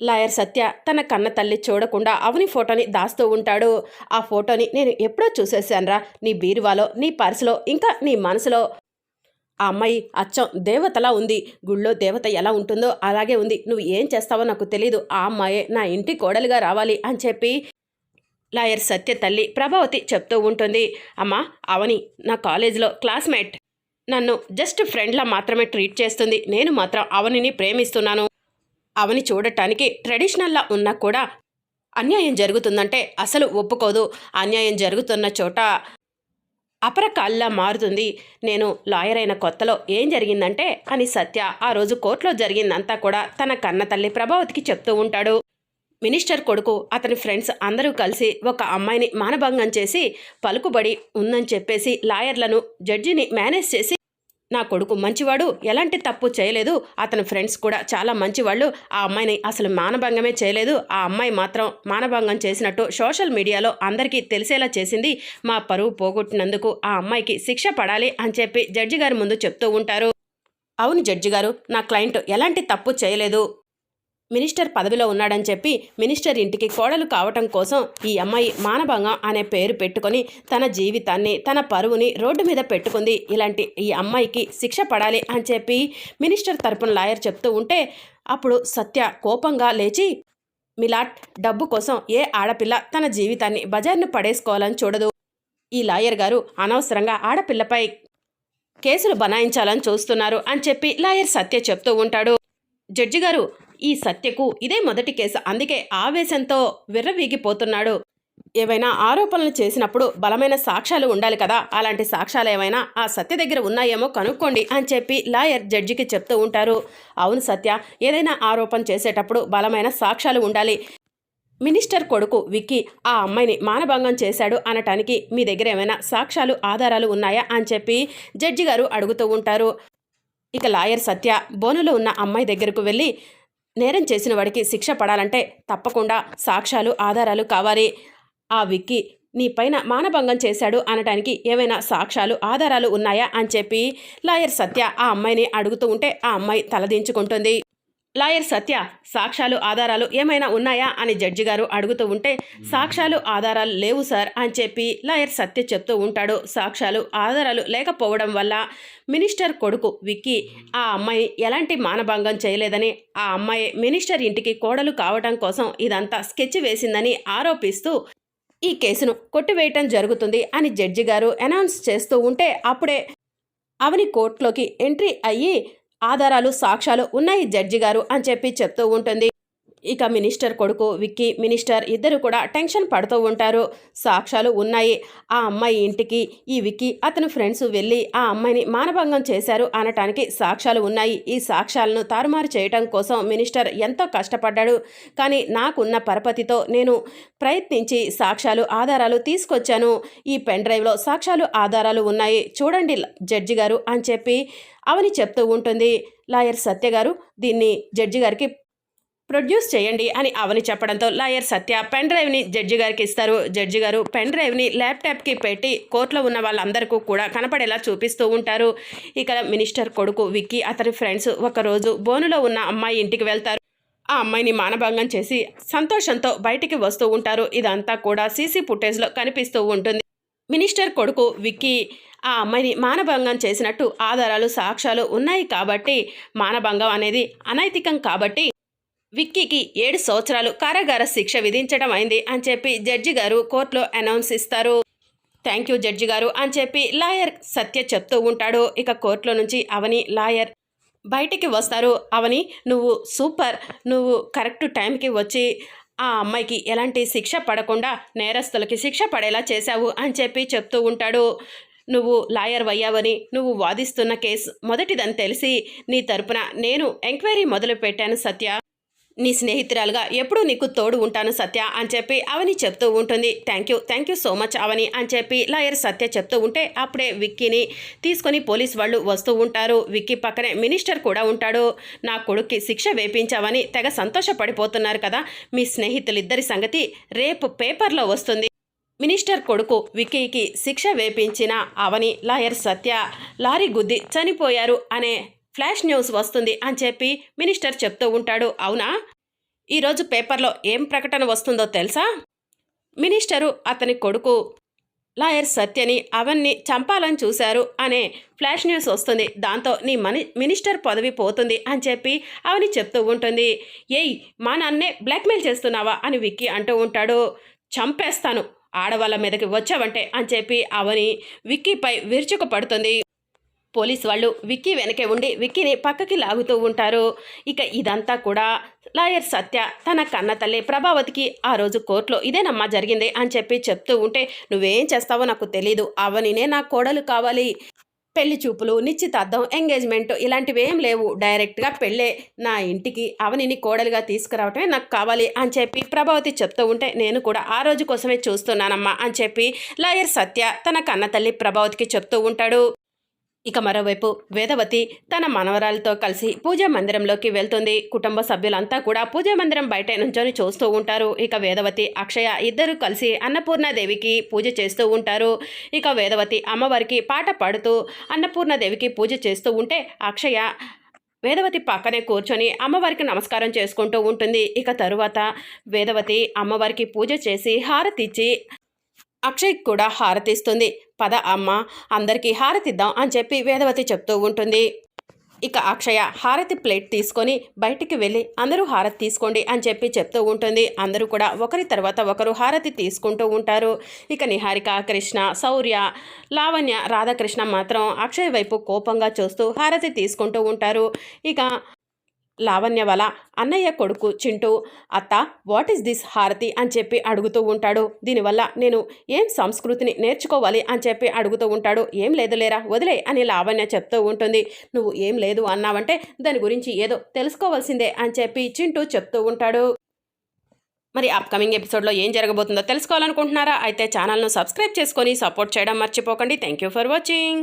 Lawyer సత్య తన కన్న తల్లి చూడకుండా అవని ఫోటోని దాస్తూ ఉంటాడు. ఆ ఫోటోని నేను ఎప్పుడో చూసేసానురా నీ బీరువాలో నీ పర్సులో ఇంకా నీ మనసులో. ఆ అమ్మాయి అచ్చం దేవతలా ఉంది. గుళ్ళో దేవత ఎలా ఉంటుందో అలాగే ఉంది. నువ్వు ఏం చేస్తావో నాకు తెలీదు. ఆ అమ్మాయే నా ఇంటి కోడలుగా రావాలి అని చెప్పి లాయర్ సత్య తల్లి ప్రభావతి చెప్తూ ఉంటుంది. అమ్మా అవని నా కాలేజీలో క్లాస్మేట్. నన్ను జస్ట్ ఫ్రెండ్లా మాత్రమే ట్రీట్ చేస్తుంది. నేను మాత్రం అవనిని ప్రేమిస్తున్నాను. అవని చూడటానికి ట్రెడిషనల్లా ఉన్నా కూడా అన్యాయం జరుగుతుందంటే అసలు ఒప్పుకోదు. అన్యాయం జరుగుతున్న చోట అపరకాల్లా మారుతుంది. నేను లాయర్ అయిన కొత్తలో ఏం జరిగిందంటే అని సత్య ఆ రోజు కోర్టులో జరిగిందంతా కూడా తన కన్న తల్లి ప్రభావతికి చెప్తూ ఉంటాడు. మినిస్టర్ కొడుకు అతని ఫ్రెండ్స్ అందరూ కలిసి ఒక అమ్మాయిని మానభంగం చేసి పలుకుబడి ఉందని చెప్పేసి లాయర్లను జడ్జిని మేనేజ్ చేసి నా కొడుకు మంచివాడు ఎలాంటి తప్పు చేయలేదు. అతని ఫ్రెండ్స్ కూడా చాలా మంచివాళ్ళు. ఆ అమ్మాయిని అసలు మానభంగమే చేయలేదు. ఆ అమ్మాయి మాత్రం మానభంగం చేసినట్టు సోషల్ మీడియాలో అందరికీ తెలిసేలా చేసింది. మా పరువు పోగొట్టినందుకు ఆ అమ్మాయికి శిక్ష పడాలి అని చెప్పి జడ్జి గారి ముందు చెప్తూ ఉంటారు. అవును జడ్జి గారు నా క్లయింట్ ఎలాంటి తప్పు చేయలేదు. మినిస్టర్ పదవిలో ఉన్నాడని చెప్పి మినిస్టర్ ఇంటికి కోడలు కావటం కోసం ఈ అమ్మాయి మానభంగం అనే పేరు పెట్టుకొని తన జీవితాన్ని తన పరువుని రోడ్డు మీద పెట్టుకుంది. ఇలాంటి ఈ అమ్మాయికి శిక్ష పడాలి అని చెప్పి మినిస్టర్ తరపున లాయర్ చెప్తూ ఉంటే అప్పుడు సత్య కోపంగా లేచి మిలాట్ డబ్బు కోసం ఏ ఆడపిల్ల తన జీవితాన్ని బజార్ను పడేసుకోవాలని చూడదు. ఈ లాయర్ గారు అనవసరంగా ఆడపిల్లపై కేసులు బనాయించాలని చూస్తున్నారు అని చెప్పి లాయర్ సత్య చెప్తూ ఉంటాడు. జడ్జి గారు ఈ సత్యకు ఇదే మొదటి కేసు. అందుకే ఆవేశంతో విర్రవీగిపోతున్నాడు. ఏవైనా ఆరోపణలు చేసినప్పుడు బలమైన సాక్ష్యాలు ఉండాలి కదా. అలాంటి సాక్ష్యాలు ఏమైనా ఆ సత్య దగ్గర ఉన్నాయేమో కనుక్కోండి అని చెప్పి లాయర్ జడ్జికి చెప్తూ ఉంటారు. అవును సత్య ఏదైనా ఆరోపణ చేసేటప్పుడు బలమైన సాక్ష్యాలు ఉండాలి. మినిస్టర్ కొడుకు విక్కీ ఆ అమ్మాయిని మానభంగం చేశాడు అనటానికి మీ దగ్గర ఏమైనా సాక్ష్యాలు ఆధారాలు ఉన్నాయా అని చెప్పి జడ్జి గారు అడుగుతూ ఉంటారు. ఇక లాయర్ సత్య బోనులో ఉన్న అమ్మాయి దగ్గరకు వెళ్ళి నేరం చేసిన వాడికి శిక్ష పడాలంటే తప్పకుండా సాక్ష్యాలు ఆధారాలు కావాలి. ఆ విక్కి నీ పైన మానభంగం చేశాడు అనటానికి ఏమైనా సాక్ష్యాలు ఆధారాలు ఉన్నాయా అని చెప్పి లాయర్ సత్య ఆ అమ్మాయిని అడుగుతూ ఉంటే ఆ అమ్మాయి తలదించుకుంటుంది. లాయర్ సత్య సాక్ష్యాలు ఆధారాలు ఏమైనా ఉన్నాయా అని జడ్జి గారు అడుగుతూ ఉంటే సాక్ష్యాలు ఆధారాలు లేవు సార్ అని చెప్పి లాయర్ సత్య చెప్తూ ఉంటాడు. సాక్ష్యాలు ఆధారాలు లేకపోవడం వల్ల మినిస్టర్ కొడుకు విక్కీ ఆ అమ్మాయి ఎలాంటి మానభంగం చేయలేదని ఆ అమ్మాయి మినిస్టర్ ఇంటికి కోడలు కావడం కోసం ఇదంతా స్కెచ్ వేసిందని ఆరోపిస్తూ ఈ కేసును కొట్టివేయటం జరుగుతుంది అని జడ్జి గారు అనౌన్స్ చేస్తూ ఉంటే అప్పుడే అవని కోర్టులోకి ఎంట్రీ అయ్యి ఆధారాలు సాక్ష్యాలు ఉన్నాయి జడ్జి గారు అని చెప్పి చెప్తూ ఉంటుంది. ఇక మినిస్టర్ కొడుకు విక్కీ మినిస్టర్ ఇద్దరు కూడా టెన్షన్ పడుతూ ఉంటారు. సాక్ష్యాలు ఉన్నాయి. ఆ అమ్మాయి ఇంటికి ఈ విక్కీ అతని ఫ్రెండ్స్ వెళ్ళి ఆ అమ్మాయిని మానభంగం చేశారు అనటానికి సాక్ష్యాలు ఉన్నాయి. ఈ సాక్ష్యాలను తారుమారు చేయటం కోసం మినిస్టర్ ఎంతో కష్టపడ్డాడు. కానీ నాకున్న పరపతితో నేను ప్రయత్నించి సాక్ష్యాలు ఆధారాలు తీసుకొచ్చాను. ఈ పెన్ డ్రైవ్లో సాక్ష్యాలు ఆధారాలు ఉన్నాయి. చూడండి జడ్జి గారు అని చెప్పి అవని చెప్తూ ఉంటుంది. లాయర్ సత్య గారు దీన్ని జడ్జి గారికి ప్రొడ్యూస్ చేయండి అని అవని చెప్పడంతో లాయర్ సత్య పెన్ డ్రైవ్ని జడ్జి గారికి ఇస్తారు. జడ్జి గారు పెన్ డ్రైవ్ని ల్యాప్టాప్కి పెట్టి కోర్టులో ఉన్న వాళ్ళందరికీ కూడా కనపడేలా చూపిస్తూ ఉంటారు. ఇక మినిస్టర్ కొడుకు విక్కీ అతని ఫ్రెండ్స్ ఒకరోజు బోనులో ఉన్న అమ్మాయి ఇంటికి వెళ్తారు. ఆ అమ్మాయిని మానభంగం చేసి సంతోషంతో బయటికి వస్తూ ఉంటారు. ఇదంతా కూడా సీసీ ఫుటేజ్లో కనిపిస్తూ ఉంటుంది. మినిస్టర్ కొడుకు విక్కీ ఆ అమ్మాయిని మానభంగం చేసినట్టు ఆధారాలు సాక్ష్యాలు ఉన్నాయి కాబట్టి మానభంగం అనేది అనైతికం కాబట్టి విక్కీకి ఏడు సంవత్సరాలు కారాగార శిక్ష విధించడం అయింది అని చెప్పి జడ్జి గారు కోర్టులో అనౌన్స్ ఇస్తారు. థ్యాంక్ యూ జడ్జి గారు అని చెప్పి లాయర్ సత్య చెప్తూ ఉంటాడు. ఇక కోర్టులో నుంచి అవని లాయర్ బయటికి వస్తారు. అవని నువ్వు సూపర్. నువ్వు కరెక్ట్ టైంకి వచ్చి ఆ అమ్మాయికి ఎలాంటి శిక్ష పడకుండా నేరస్తులకి శిక్ష పడేలా చేశావు అని చెప్పి చెప్తూ ఉంటాడు. నువ్వు లాయర్ అయ్యావని నువ్వు వాదిస్తున్న కేసు మొదటిదని తెలిసి నీ తరపున నేను ఎంక్వైరీ మొదలు పెట్టాను సత్య. నీ స్నేహితురాలుగా ఎప్పుడూ నీకు తోడు ఉంటాను సత్య అని చెప్పి అవని చెప్తూ ఉంటుంది. Thank you thank you so much Avani అని చెప్పి లాయర్ సత్య చెప్తూ ఉంటే అప్పుడే విక్కీని తీసుకొని పోలీస్ వాళ్ళు వస్తూ ఉంటారు. విక్కీ పక్కనే మినిస్టర్ కూడా ఉంటాడు. నా కొడుక్కి శిక్ష వేపించావని తెగ సంతోషపడిపోతున్నారు కదా. మీ స్నేహితులిద్దరి సంగతి రేపు పేపర్లో వస్తుంది. మినిస్టర్ కొడుకు విక్కీకి శిక్ష వేపించిన అవని లాయర్ సత్య లారీ గుద్ది చనిపోయారు అనే ఫ్లాష్ న్యూస్ వస్తుంది అని చెప్పి మినిస్టర్ చెప్తూ ఉంటాడు. అవునా? ఈరోజు పేపర్లో ఏం ప్రకటన వస్తుందో తెలుసా? మినిస్టరు అతని కొడుకు లాయర్ సత్యని అవన్నీ చంపాలని చూశారు అనే ఫ్లాష్ న్యూస్ వస్తుంది. దాంతో నీ మని మినిస్టర్ పదవి పోతుంది అని చెప్పి అవని చెప్తూ ఉంటుంది. ఏయ్ మా నాన్నే బ్లాక్మెయిల్ చేస్తున్నావా అని విక్కీ అంటూ ఉంటాడు. చంపేస్తాను. ఆడవాళ్ళ మీదకి వచ్చావంటే అని చెప్పి అవని విక్కీపై విరుచుకు పడుతుంది పోలీస్ వాళ్ళు విక్కీ వెనకే ఉండి విక్కీని పక్కకి లాగుతూ ఉంటారు. ఇక ఇదంతా కూడా లాయర్ సత్య తన కన్న తల్లి ప్రభావతికి ఆ రోజు కోర్టులో ఇదేనమ్మా జరిగింది అని చెప్పి చెప్తూ ఉంటే నువ్వేం చేస్తావో నాకు తెలీదు. అవనినే నా కోడలు కావాలి. పెళ్ళి చూపులు నిశ్చితార్థం ఎంగేజ్మెంట్ ఇలాంటివి ఏం లేవు. డైరెక్ట్గా పెళ్ళే. నా ఇంటికి అవనిని కోడలుగా తీసుకురావటమే నాకు కావాలి అని చెప్పి ప్రభావతి చెప్తూ ఉంటే నేను కూడా ఆ రోజు కోసమే చూస్తున్నానమ్మా అని చెప్పి లాయర్ సత్య తన కన్న తల్లి ప్రభావతికి చెప్తూ ఉంటాడు. ఇక మరోవైపు వేదవతి తన మనవరాలతో కలిసి పూజా మందిరంలోకి వెళ్తుంది. కుటుంబ సభ్యులంతా కూడా పూజా మందిరం బయట నుంచొని చూస్తూ ఉంటారు. ఇక వేదవతి అక్షయ ఇద్దరు కలిసి అన్నపూర్ణాదేవికి పూజ చేస్తూ ఉంటారు. ఇక వేదవతి అమ్మవారికి పాట పాడుతూ అన్నపూర్ణాదేవికి పూజ చేస్తూ ఉంటే అక్షయ వేదవతి పక్కనే కూర్చొని అమ్మవారికి నమస్కారం చేసుకుంటూ ఉంటుంది. ఇక తరువాత వేదవతి అమ్మవారికి పూజ చేసి హారతిచ్చి అక్షయ్ కూడా హారతిస్తుంది. పద అమ్మ అందరికీ హారతిద్దాం అని చెప్పి వేదవతి చెప్తూ ఉంటుంది. ఇక అక్షయ హారతి ప్లేట్ తీసుకొని బయటికి వెళ్ళి అందరూ హారతి తీసుకోండి అని చెప్పి చెప్తూ ఉంటుంది. అందరూ కూడా ఒకరి తర్వాత ఒకరు హారతి తీసుకుంటూ ఉంటారు. ఇక నిహారిక కృష్ణ శౌర్య లావణ్య రాధాకృష్ణ మాత్రం అక్షయ్ వైపు కోపంగా చూస్తూ హారతి తీసుకుంటూ ఉంటారు. ఇక లావణ్య వల్ల అన్నయ్య కొడుకు చింటూ అత్త వాట్ ఈస్ దిస్ హారతి? అని చెప్పి అడుగుతూ ఉంటాడు. దీనివల్ల నేను ఏం సంస్కృతిని నేర్చుకోవాలి అని చెప్పి అడుగుతూ ఉంటాడు. ఏం లేదు లేరా వదిలే అని లావణ్య చెప్తూ ఉంటుంది. నువ్వు ఏం లేదు అన్నావంటే దాని గురించి ఏదో తెలుసుకోవాల్సిందే అని చెప్పి చింటూ చెప్తూ ఉంటాడు. మరి అప్కమింగ్ ఎపిసోడ్లో ఏం జరగబోతుందో తెలుసుకోవాలనుకుంటున్నారా? అయితే ఛానల్ను సబ్స్క్రైబ్ చేసుకొని సపోర్ట్ చేయడం మర్చిపోకండి. Thank you for watching